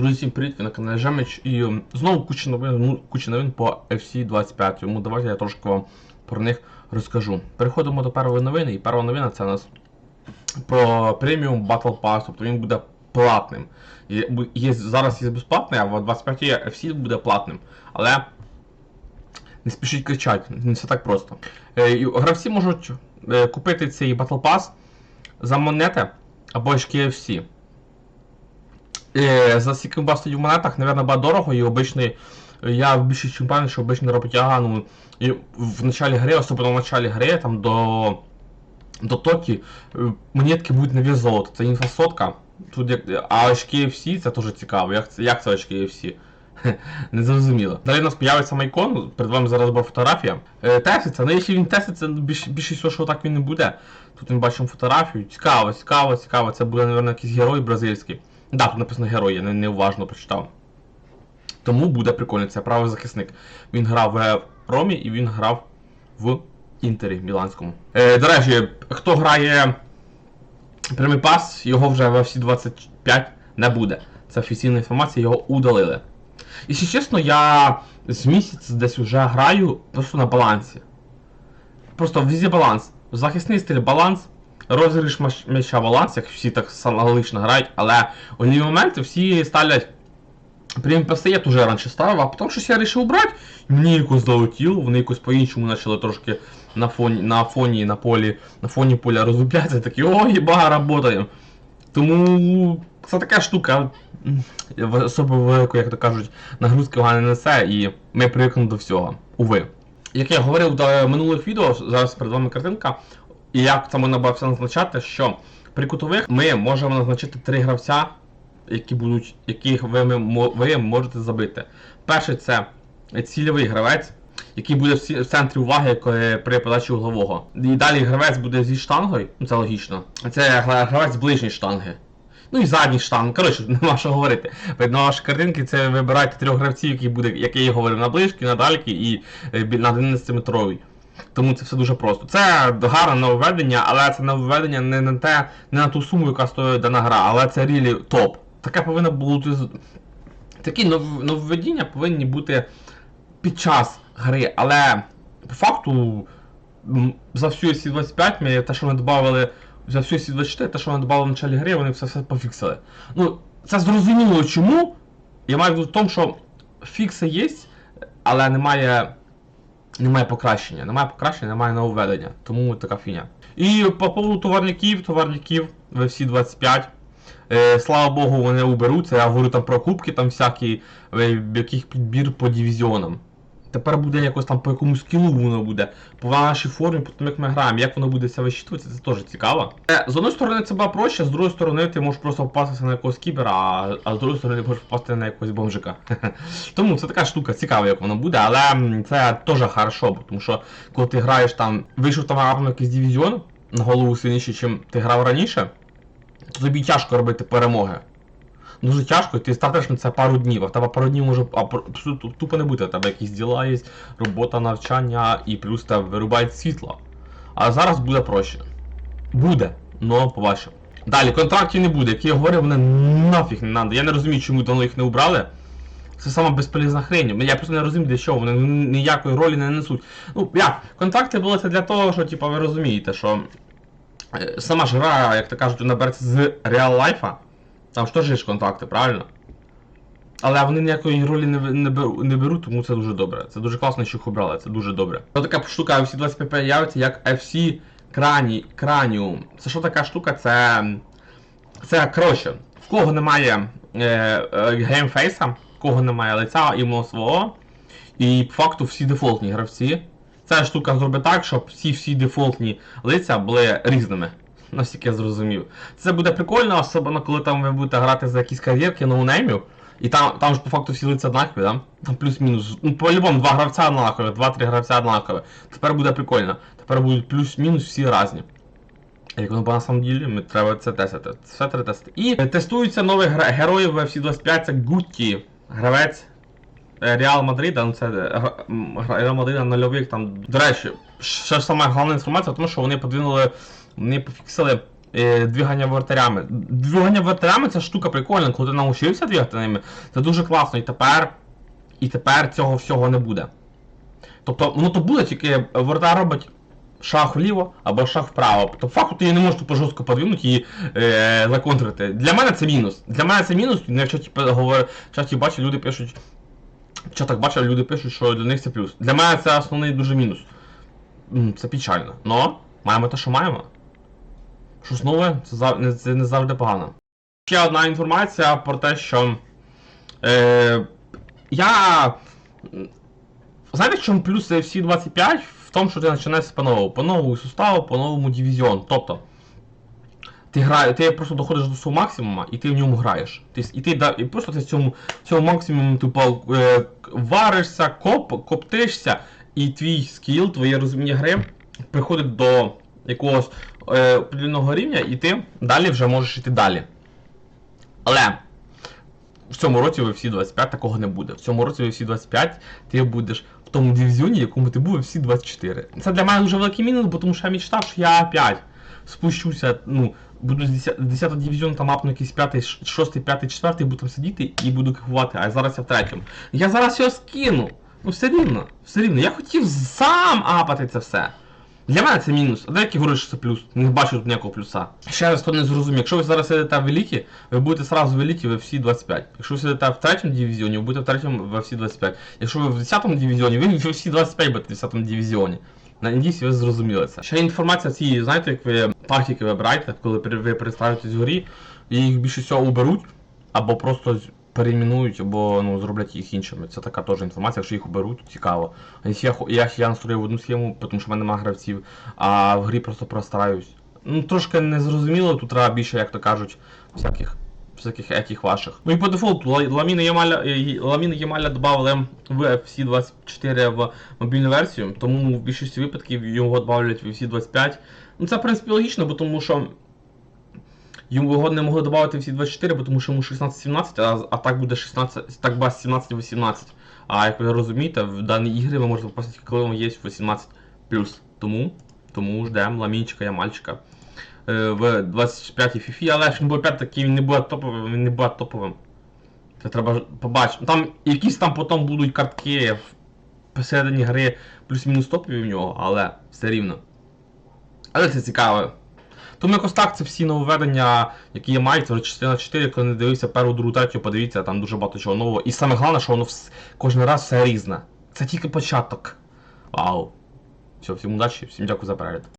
Друзі, привіт, ви на каналі Жемич і ем, знову куча новин, ну, куча новин по FC 25. Тому давайте я трошки вам про них розкажу. Переходимо до першої новини, і перша новина це у нас про преміум Battle Pass, тобто він буде платним. Є, є, зараз є безплатний, а в 25 FC буде платним. Але не спішіть кричати, не все так просто. Е, і гравці можуть е, купити цей Battle Pass за монети або ж KFC. Е, за скільки бас в монетах, наверное, дорого, і обичний. Я більше чим певний, що обичний роботяга, ну, і в началі гри, особливо в началі гри, там до. До токі е, монетки будуть на вес. Це інфосотка. Тут як. А очки FC це теж цікаво. Як це, як це очки FC? Не зрозуміло. Далі у нас появиться майкон, перед вами зараз була фотографія. Е, теститься, ну якщо він теститься, ну, більше, більше всього, що так він не буде. Тут ми бачимо фотографію. Цікаво, цікаво, цікаво. Це буде, мабуть, якийсь герой бразильський. Да, тут написано герой, я не, неуважно прочитав. Тому буде прикольно, це правий захисник. Він грав в Ромі і він грав в Інтері Міланському. Е, до речі, хто грає прямий пас, його вже в FC 25 не буде. Це офіційна інформація, його удалили. І якщо чесно, я з місяць десь вже граю просто на балансі. Просто везде баланс. Захисний стиль баланс, розіграш м'яча баланс, як всі так аналогічно грають, але у ліві моменти всі ставлять. Прям паси я теж раніше ставив, а потім щось я вирішив брати, мені якось залетіло, вони якось по-іншому почали трошки на фоні, на фоні, на полі, на фоні поля розгублятися, такі, о, єба, работаємо. Тому це така штука, особо велику, як то кажуть, нагрузки вона не несе, і ми привикнемо до всього. Уви. Як я говорив до минулих відео, зараз перед вами картинка, і як це було все назначати, що при кутових ми можемо назначити три гравця, які будуть, яких ви, ви можете забити. Перший це цільовий гравець, який буде в центрі уваги е, при подачі углового. І далі гравець буде зі штангою, ну це логічно. Це гра- гравець ближньої штанги. Ну і задній штанг. Коротше, нема що говорити. Видно, ваші картинки це вибирайте трьох гравців, які буде, як я говорив, на ближки, на дальки і е, на 11-метровий. Тому це все дуже просто. Це гарне нововведення, але це нововведення не на те, не на ту суму, яка стоїть дана гра, але це рілі топ. Таке повинно бути. Такі нов- нововведення повинні бути під час гри, але по факту за всю сі 25 ми те, що ми додали, за всю сі 24 те, що ми додали в началі гри, вони все все пофіксили. Ну, це зрозуміло чому. Я маю в тому, що фікси є, але немає. Немає покращення. Немає покращення, немає нововведення. Тому така фіня. І по поводу товарників, товарників всі 25. Е, слава Богу, вони уберуться. Я говорю там про кубки, там всякі, е, в яких підбір по дивізіонам. Тепер буде якось там по якомусь скілу воно буде, по нашій формі, по тому як ми граємо, як воно буде це вищитуватися, це теж цікаво. Е, З одної сторони це буде проще, з другої сторони ти можеш просто впастися на якогось кібера, а, а з другої сторони ти можеш впасти на якогось бомжика. Тому це така штука, цікава, як воно буде, але це теж хорошо, тому що коли ти граєш там, вийшов там раптом якийсь дивізіон на голову сильніший, чим ти грав раніше, то тобі тяжко робити перемоги. Дуже тяжко, ти стартиш на це пару днів, а в тебе пару днів може а, тупо не бути. У тебе якісь діла є, робота, навчання і плюс тебе вирубають світло. А зараз буде проще. Буде, но побачимо. Далі, контрактів не буде, як я говорив, вони нафіг не треба. Я не розумію, чому давно їх не убрали. Це сама безполезна хрень. Я просто не розумію, для чого вони ніякої ролі не несуть. Ну, як, контракти були це для того, що, типа, ви розумієте, що е, сама ж гра, як то кажуть, вона береться з реал лайфа. Там ж теж є ж контракти, правильно? Але вони ніякої ролі не, не, беру- не беруть, тому це дуже добре. Це дуже класно, що їх обрали, це дуже добре. Ось така штука FC 25 явиться як FC Crani, Cranium. Це що така штука? Це. Це коротше, в кого немає е, е, геймфейса, в кого немає лиця іменно свого. І по факту всі дефолтні гравці. Ця штука зробить так, щоб всі всі дефолтні лиця були різними. Наскільки я зрозумів. Це буде прикольно, особливо коли там ви будете грати за якісь кар'єрки ноунеймів. І там, там ж по факту всі лиця однакові, да? Там плюс-мінус. Ну, по-любому, два гравця однакові, два-три гравця однакові. Тепер буде прикольно. Тепер будуть плюс-мінус всі різні. А Як воно по на самом ділі, ми треба це тестити. Все треба тестити. І тестуються нові герої в FC 25, це Гутті, гравець е, Реал Мадрида, ну це е, Реал Мадрида нульових там. До речі, ще саме головна інформація, тому що вони подвинули, вони пофіксили е, двигання вратарями. Двигання вратарями це штука прикольна, коли ти навчився двигати ними, це дуже класно. І тепер, і тепер цього всього не буде. Тобто, ну то буде, тільки вратар робить шаг вліво або шаг вправо. Тобто факту ти її не можеш тупо жорстко подвинути і е, законтрити. Для мене це мінус. Для мене це мінус, я в чаті говорю, бачу, люди пишуть. В чатах бачив, люди пишуть, що для них це плюс. Для мене це основний дуже мінус. Це печально. Но маємо те, що маємо. Щось нове, це, не- завжди погано. Ще одна інформація про те, що. Е, я. Знаєте, в чому плюс FC 25? В тому, що ти починаєш по новому. По новому суставу, по новому дивізіону. Тобто. Ти грає, ти просто доходиш до свого максимума і ти в ньому граєш. Ти, і ти да, і просто ти в цьому, цьому максимуму типу, е, варишся, коп, коптишся, і твій скіл, твоє розуміння гри приходить до якогось определеного рівня, і ти далі вже можеш йти далі. Але в цьому році в FC 25 такого не буде. В цьому році в FC 25 ти будеш в тому дивізіоні, якому ти був в FC 24. Це для мене дуже великий мінус, бо тому що я мечтав, що я опять спущуся, ну, буду з 10, 10 дивізіону там апну якийсь 5, 6, 5, 4, буду там сидіти і буду кайфувати, а зараз я в третьому. Я зараз його скину. Ну все рівно, все рівно. Я хотів сам апати це все. Для мене це мінус. А деякі говорять, що це плюс. Не бачу тут ніякого плюса. Ще раз хто не зрозумів, якщо ви зараз сидите в еліті, ви будете сразу в еліті в FC 25. Якщо ви сидите в третьому дивізіоні, ви будете в третьому в FC 25. Якщо ви в 10 дивізіоні, ви в FC 25 будете в 10 дивізіоні. Надіюсь, ви зрозуміли це. Ще інформація цієї, знаєте, як ви тактики вибираєте, коли ви переставитесь згорі, і їх більше всього уберуть, або просто перейменують, або ну, зроблять їх іншими. Це така теж інформація, якщо їх уберуть, цікаво. Я, я, я настроїв одну схему, тому що в мене немає гравців, а в грі просто простараюсь. Ну, трошки незрозуміло, тут треба більше, як то кажуть, всяких. Всяких яких ваших. Ну і по дефолту Ла- Ламіна Ямаля, е, Ламіна додали в FC 24 в мобільну версію, тому в більшості випадків його додають в FC 25. Ну це в принципі логічно, бо тому що його не могли додати в FC 24, бо тому що йому 16-17, а, а так буде 16, так буде 17-18. А як ви розумієте, в даній ігрі ви можете попасти, коли вам є 18 Тому, тому ждемо ламінчика Ямальчика е, в 25 фіфі, але ж він буде 5 такий, він не буде топовим, він не буде топовим. Це треба побачити. Там якісь там потім будуть картки посередині гри плюс-мінус топові в нього, але все рівно. Але це цікаво. Тому якось так це всі нововведення, які мають, це вже частина 4, коли не дивився першу, другу, третю, подивіться, там дуже багато чого нового. І саме головне, що воно вс- кожен раз все різне. Це тільки початок. Вау. Все, всім удачі, всім дякую за перегляд.